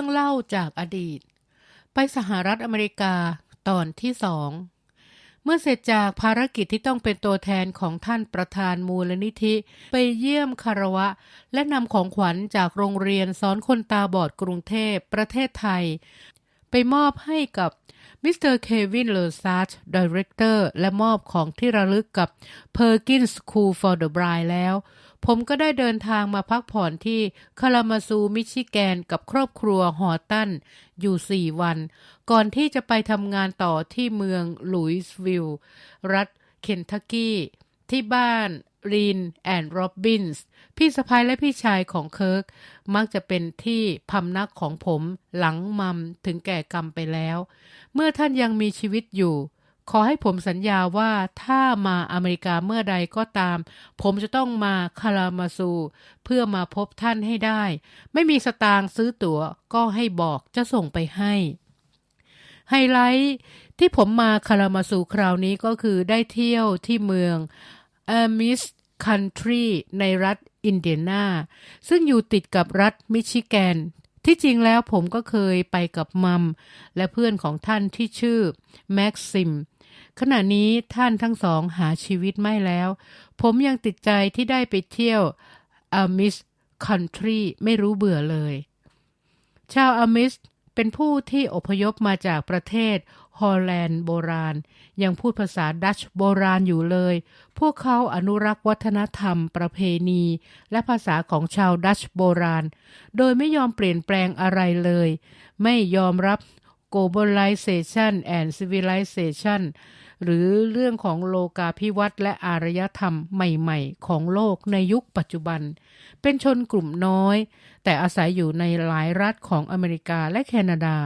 รื่องเล่าจากอดีต ไปสหรัฐอเมริกาตอนที่สองเมื่อเสร็จจากภารกิจที่ต้องเป็นตัวแทนของท่านประธานมูลนิธิ ไปเยี่ยมคารวะ และนำของขวัญจากโรงเรียนสอนคนตาบอดกรุงเทพประเทศไทย ไปมอบให้กับ มิสเตอร์เควินเลอร์ซาร์ชดีเรคเตอร์และมอบของที่ระลึกกับ Perkins School for the Blind แล้ว ผมก็ได้เดินทางมาพักผ่อนที่คารามาซูมิชิแกนกับครอบครัวฮอตันอยู่ 4 วัน ก่อนที่จะไปทำงานต่อที่เมืองลุยส์วิลล์รัฐเคนทักกี้ที่บ้าน รีนแอนด์โรบินส์พี่สะพ้ายและพี่ชายของเคิร์กมักจะเป็นที่พำนักของผมหลังมัมถึงแก่กรรมไปแล้ว เมื่อท่านยังมีชีวิตอยู่ ขอให้ผมสัญญาว่าถ้ามาอเมริกาเมื่อใดก็ตาม ผมจะต้องมาคารามาซู เพื่อมาพบท่านให้ได้ ไม่มีสตางค์ซื้อตั๋วก็ให้บอกจะส่งไปให้ไฮไลท์ที่ผมมาคารามาซูคราวนี้ก็คือได้เที่ยวที่เมือง อามิสคันทรีในรัฐอินเดียนาซึ่งอยู่ติดกับรัฐมิชิแกน ที่จริงแล้วผมก็เคยไปกับมัม และเพื่อนของท่านที่ชื่อแม็กซิมขณะนี้ท่านทั้งสองหาชีวิตไม่แล้ว ผมยังติดใจที่ได้ไปเที่ยวอามิสคันทรีไม่รู้เบื่อเลย ชาวอามิสเป็นผู้ที่อพยพมาจากประเทศ ฮอลแลนด์โบราณ ยังพูดภาษาดัชโบราณอยู่เลย พวกเขาอนุรักษ์วัฒนธรรม ประเพณี และภาษาของชาวดัชโบราณ โดยไม่ยอมเปลี่ยนแปลงอะไรเลย ไม่ยอมรับ globalization and civilization หรือเรื่องของโลกาภิวัตน์และอารยธรรมใหม่ๆ ของโลกในยุคปัจจุบัน เป็นชนกลุ่มน้อย แต่อาศัยอยู่ในหลายรัฐของอเมริกาและแคนาดา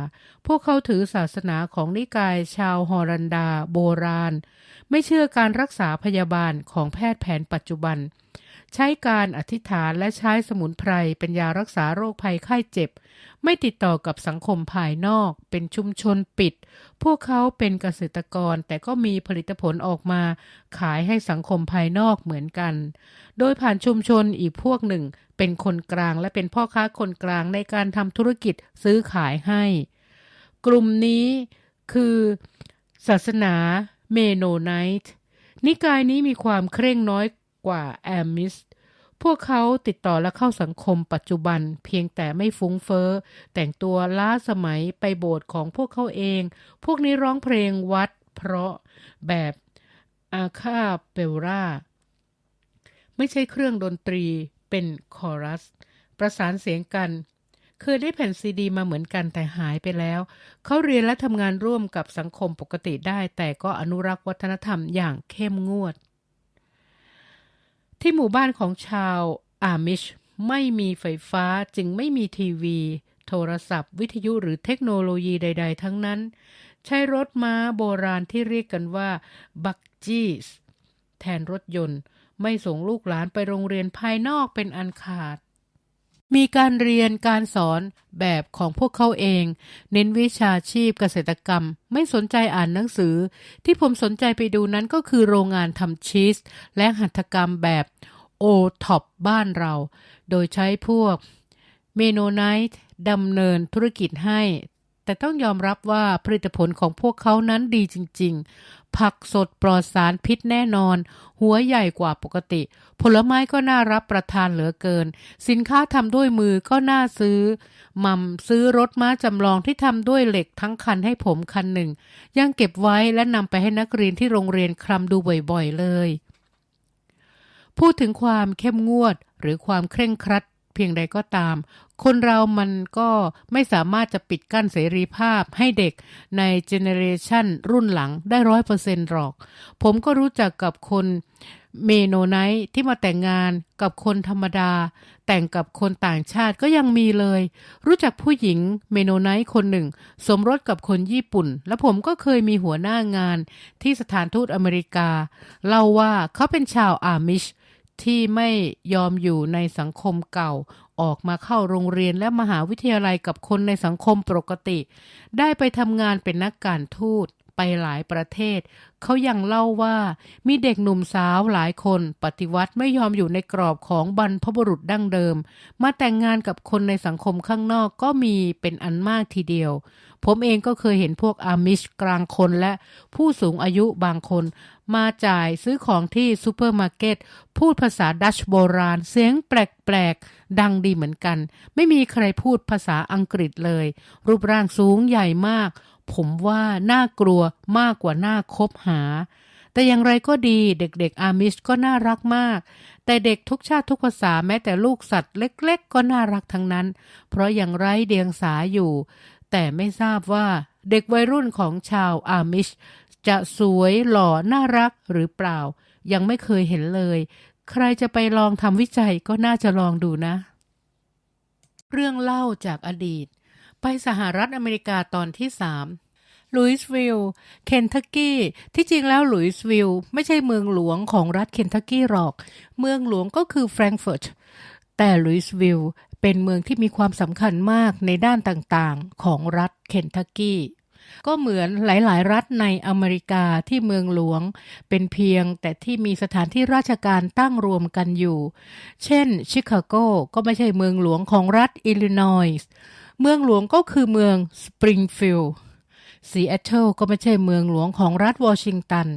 พวกเขาถือศาสนาของนิกายชาวฮอรันดา โบราณ ไม่เชื่อการรักษาพยาบาลของแพทย์แผนปัจจุบัน ใช้การอธิษฐานและใช้สมุนไพรเป็นยารักษาโรคภัยไข้เจ็บ ไม่ติดต่อกับสังคมภายนอก เป็นชุมชนปิด พวกเขาเป็นเกษตรกรแต่ก็มีผลิตผลออกมา ขายให้สังคมภายนอกเหมือนกัน โดยผ่านชุมชนอีกพวกหนึ่ง เป็นคนกลางและเป็นพ่อค้าคนกลางในการทำธุรกิจซื้อขายให้ กลุ่มนี้คือศาสนาเมโนไนท์นิกายนี้มีความเคร่งน้อย กว่าแอมมิสพวกเขาติดต่อและเข้าสังคมปัจจุบันเพียงแต่ไม่ฟุ้งเฟอ้อ แต่งตัวล้าสมัยไปโบสถ์ของพวกเขาเอง พวกนี้ร้องเพลงวัดเพราะแบบอาคาเปราไม่ใช่เครื่องดนตรีเป็นคอรัส ประสานเสียงกัน เคยได้แผ่นซีดีมาเหมือนกันแต่หายไปแล้ว เขาเรียนและทำงานร่วมกับสังคมปกติได้ แต่ก็อนุรักษ์วัฒนธรรมอย่างเข้มงวด ที่หมู่บ้านของชาวอามิชไม่มีไฟฟ้าจึงไม่มีทีวี โทรศัพท์ วิทยุหรือเทคโนโลยีใด ๆ ทั้งนั้น ใช้รถม้าโบราณที่เรียกกันว่า บักจีสแทนรถยนต์ ไม่ส่งลูกหลานไปโรงเรียนภายนอกเป็นอันขาด มีการเรียนการสอนแบบของพวกเขาเอง เน้นวิชาชีพเกษตรกรรม ไม่สนใจอ่านหนังสือ ที่ผมสนใจไปดูนั้นก็คือโรงงานทำชีส และหัตถกรรมแบบโอท็อปบ้านเรา โดยใช้พวกเมโนไนท์ดำเนินธุรกิจให้ แต่ต้องยอมรับว่าผลิตผลของพวกเขานั้นดีจริง ๆ ผักสดปลอดสารพิษแน่นอน หัวใหญ่กว่าปกติ ผลไม้ก็น่ารับประทานเหลือเกิน สินค้าทำด้วยมือก็น่าซื้อมัมซื้อรถม้าจำลองที่ทำด้วยเหล็กทั้งคันให้ผมคันหนึ่ง ยังเก็บไว้และนำไปให้นักเรียนที่โรงเรียนคลำดูบ่อยๆเลย พูดถึงความเข้มงวดหรือความเคร่งครัด เพียงใดก็ตาม คนเรามันก็ไม่สามารถจะปิดกั้นเสรีภาพให้เด็กในเจเนเรชันรุ่นหลังได้ร้อยเปอร์เซ็นต์หรอก ผมก็รู้จักกับคนเมโนไนท์ที่มาแต่งงานกับคนธรรมดา แต่งกับคนต่างชาติก็ยังมีเลย รู้จักผู้หญิงเมโนไนท์คนหนึ่ง สมรสกับคนญี่ปุ่น และผมก็เคยมีหัวหน้างานที่สถานทูตอเมริกา เล่าว่าเขาเป็นชาวอามิช ที่ไม่ยอมอยู่ในสังคมเก่า ออกมาเข้าโรงเรียนและมหาวิทยาลัยกับคนในสังคมปกติ ได้ไปทำงานเป็นนักการทูตไปหลายประเทศ เขายังเล่าว่ามีเด็กหนุ่มสาวหลายคน ปฏิวัติไม่ยอมอยู่ในกรอบของบรรพบุรุษดั้งเดิม มาแต่งงานกับคนในสังคมข้างนอกก็มีเป็นอันมากทีเดียว ผมเองก็เคยเห็นพวกอามิชกลางคนและผู้สูงอายุบางคน มาจ่ายซื้อของที่ซูเปอร์มาร์เก็ตพูดภาษาดัชโบราณ เสียงแปลกๆ ดังดีเหมือนกัน ไม่มีใครพูดภาษาอังกฤษเลย รูปร่างสูงใหญ่มาก ผมว่าน่ากลัวมากกว่าน่าคบหาแต่อย่างไรก็ดีเด็กๆอามิชก็น่ารักมาก แต่เด็กทุกชาติทุกภาษาแม้แต่ลูกสัตว์เล็ก ๆ ก็น่ารักทั้งนั้น เพราะอยังไรเดียงสาอยู่ แต่ไม่ทราบว่าเด็กวัยรุ่นของชาวอามิช จะสวยหล่อน่ารักหรือเปล่า ยังไม่เคยเห็นเลย ใครจะไปลองทำวิจัยก็น่าจะลองดูนะ เรื่องเล่าจากอดีต ไปสหรัฐอเมริกาตอนที่สามลุยส์วิลล์เคนทักกี้ที่จริงแล้วลุยส์วิลล์ไม่ใช่เมืองหลวงของรัฐเคนทักกี้หรอก เมืองหลวงก็คือแฟรงก์เฟิร์ตแต่ลุยส์วิลล์ เป็นเมืองที่มีความสำคัญมากในด้านต่างๆ ของรัฐเคนทักกี้ ก็เหมือนหลายๆ รัฐในอเมริกาที่เมืองหลวง เป็นเพียงแต่ที่มีสถานที่ราชการตั้งรวมกันอยู่ เช่น ชิคาโกก็ไม่ใช่เมืองหลวงของรัฐอิลลินอยส์เมืองหลวงก็คือเมืองสปริงฟิลด์ซีแอตเทิลก็ไม่ใช่เมืองหลวงของรัฐวอชิงตัน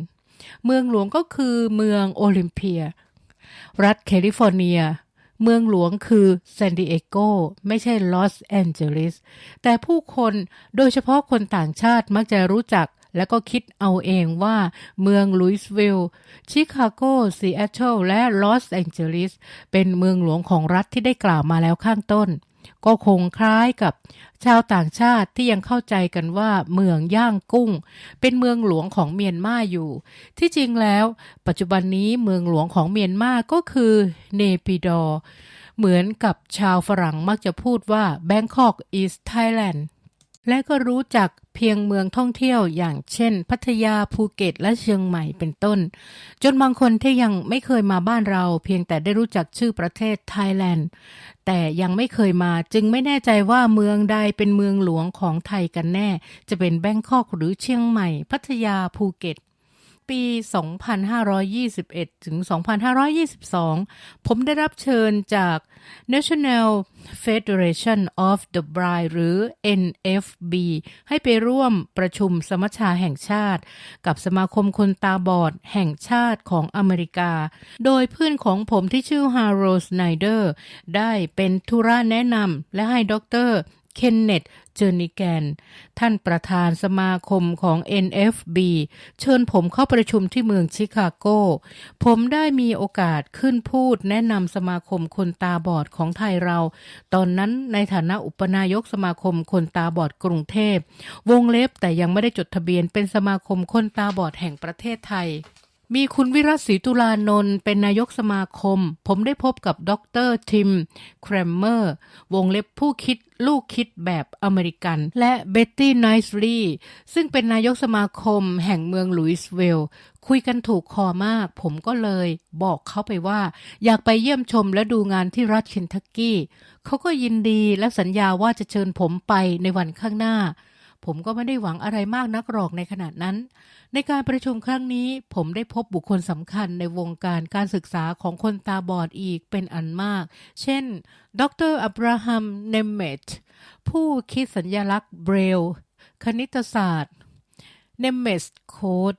เมืองหลวงก็คือเมืองโอลิมเปีย รัฐแคลิฟอร์เนีย เมืองหลวงคือซานดิเอโกไม่ใช่ลอสแอนเจลิสแต่ผู้คนโดยเฉพาะคนต่างชาติมักจะรู้จักและก็คิดเอาเองว่าเมืองลุยส์วิลล์ชิคาโกซีแอตเทิลและลอสแอนเจลิสเป็นเมืองหลวงของรัฐที่ได้กล่าวมาแล้วข้างต้น ก็คงคล้ายกับชาวต่างชาติที่ยังเข้าใจกันว่าเมืองย่างกุ้ง เป็นเมืองหลวงของเมียนมาอยู่ ที่จริงแล้ว ปัจจุบันนี้เมืองหลวงของเมียนมาก็คือเนปิดอร์เหมือนกับชาวฝรั่งมักจะพูดว่า Bangkok is Thailand และก็รู้จักเพียงเมืองท่องเที่ยวอย่างเช่น พัทยาภูเก็ตและเชียงใหม่เป็นต้น จนบางคนที่ยังไม่เคยมาบ้านเรา เพียงแต่ได้รู้จักชื่อประเทศไทยแลนด์ แต่ยังไม่เคยมาจึงไม่แน่ใจว่าเมืองใดเป็นเมืองหลวงของไทยกันแน่ จะเป็นแบงคอกหรือเชียงใหม่ พัทยาภูเก็ต ปี 2521 ถึง 2522 ผมได้รับเชิญจาก National Federation of the Blind หรือ NFB ให้ไปร่วมประชุมสมัชชาแห่งชาติ กับสมาคมคนตาบอดแห่งชาติของอเมริกา โดยเพื่อนของผมที่ชื่อฮาร์โรสไนเดอร์ได้เป็นธุระแนะนำและให้ดร เคนเนตเจอร์นิแกน ท่านประธานสมาคมของ NFB เชิญผมเข้าประชุมที่เมืองชิคาโก ผมได้มีโอกาสขึ้นพูดแนะนำสมาคมคนตาบอดของไทยเรา ตอนนั้นในฐานะอุปนายกสมาคมคนตาบอดกรุงเทพ วงเล็บแต่ยังไม่ได้จดทะเบียนเป็นสมาคมคนตาบอดแห่งประเทศไทย มีคุณวิรัตศรีตุลานนท์เป็นนายกสมาคม ผมได้พบกับดรทิมแครมเมอร์ วงเล็บผู้คิดลูกคิดแบบอเมริกัน และเบ็ตตี้ไนส์ลีซึ่งเป็นนายกสมาคมแห่งเมืองลุยส์วิลล์คุยกันถูกคอมาก ผมก็เลยบอกเขาไปว่า อยากไปเยี่ยมชมและดูงานที่รัฐเคนทักกี้ เขาก็ยินดีและสัญญาว่าจะเชิญผมไปในวันข้างหน้า ผมก็ไม่ได้หวังอะไรมากนักหรอกในขณะนั้น ในการประชุมครั้งนี้ผมได้พบบุคคลสำคัญในวงการการศึกษาของคนตาบอดอีกเป็นอันมาก เช่น ดรอับราฮัม เนมเมตผู้คิดสัญญลักษณ์เบรล คณิตศาสตร์ เนมเมสโค้ด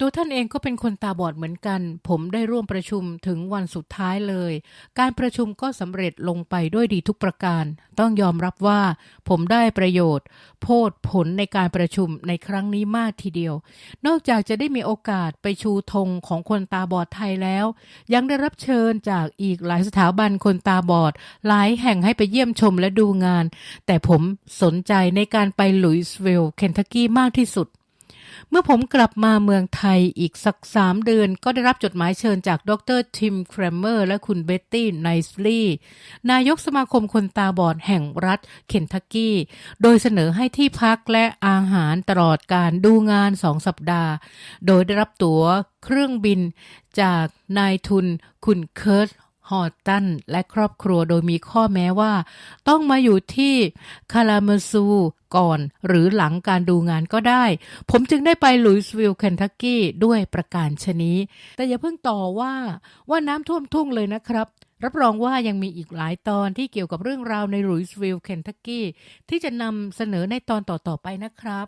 ตัวท่านเองก็เป็นคนตาบอดเหมือนกัน ผมได้ร่วมประชุมถึงวันสุดท้ายเลย การประชุมก็สำเร็จลงไปด้วยดีทุกประการ ต้องยอมรับว่า ผมได้ประโยชน์ โพดผลในการประชุมในครั้งนี้มากทีเดียว นอกจากจะได้มีโอกาสไปชูธงของคนตาบอดไทยแล้ว ยังได้รับเชิญจากอีกหลายสถาบันคนตาบอด หลายแห่งให้ไปเยี่ยมชมและดูงาน แต่ผมสนใจในการไปลุยส์วิลล์เคนทักกี้มากที่สุด เมื่อผมกลับมาเมืองไทยอีกสักสามเดือน ก็ได้รับจดหมายเชิญจากดรทิมแครมเมอร์และคุณเบ็ตตี้ไนสลีย์นายกสมาคมคนตาบอดแห่งรัฐเคนทักกี้ โดยเสนอให้ที่พักและอาหารตลอดการดูงานสองสัปดาห์ โดยได้รับตั๋วเครื่องบินจากนายทุนคุณเคิร์ต ฮอตตันและครอบครัวโดยมีข้อแม้ว่า ต้องมาอยู่ที่คาลาเมซูก่อนหรือหลังการดูงานก็ได้ ผมจึงได้ไปลุยส์วิลล์เคนทักกี้ด้วยประการชนี้ แต่อย่าเพิ่งต่อว่าว่าน้ำท่วมทุ่งเลยนะครับ รับรองว่ายังมีอีกหลายตอนที่เกี่ยวกับเรื่องราวในลุยส์วิลล์เคนทักกี้ที่จะนำเสนอในตอนต่อๆไปนะครับ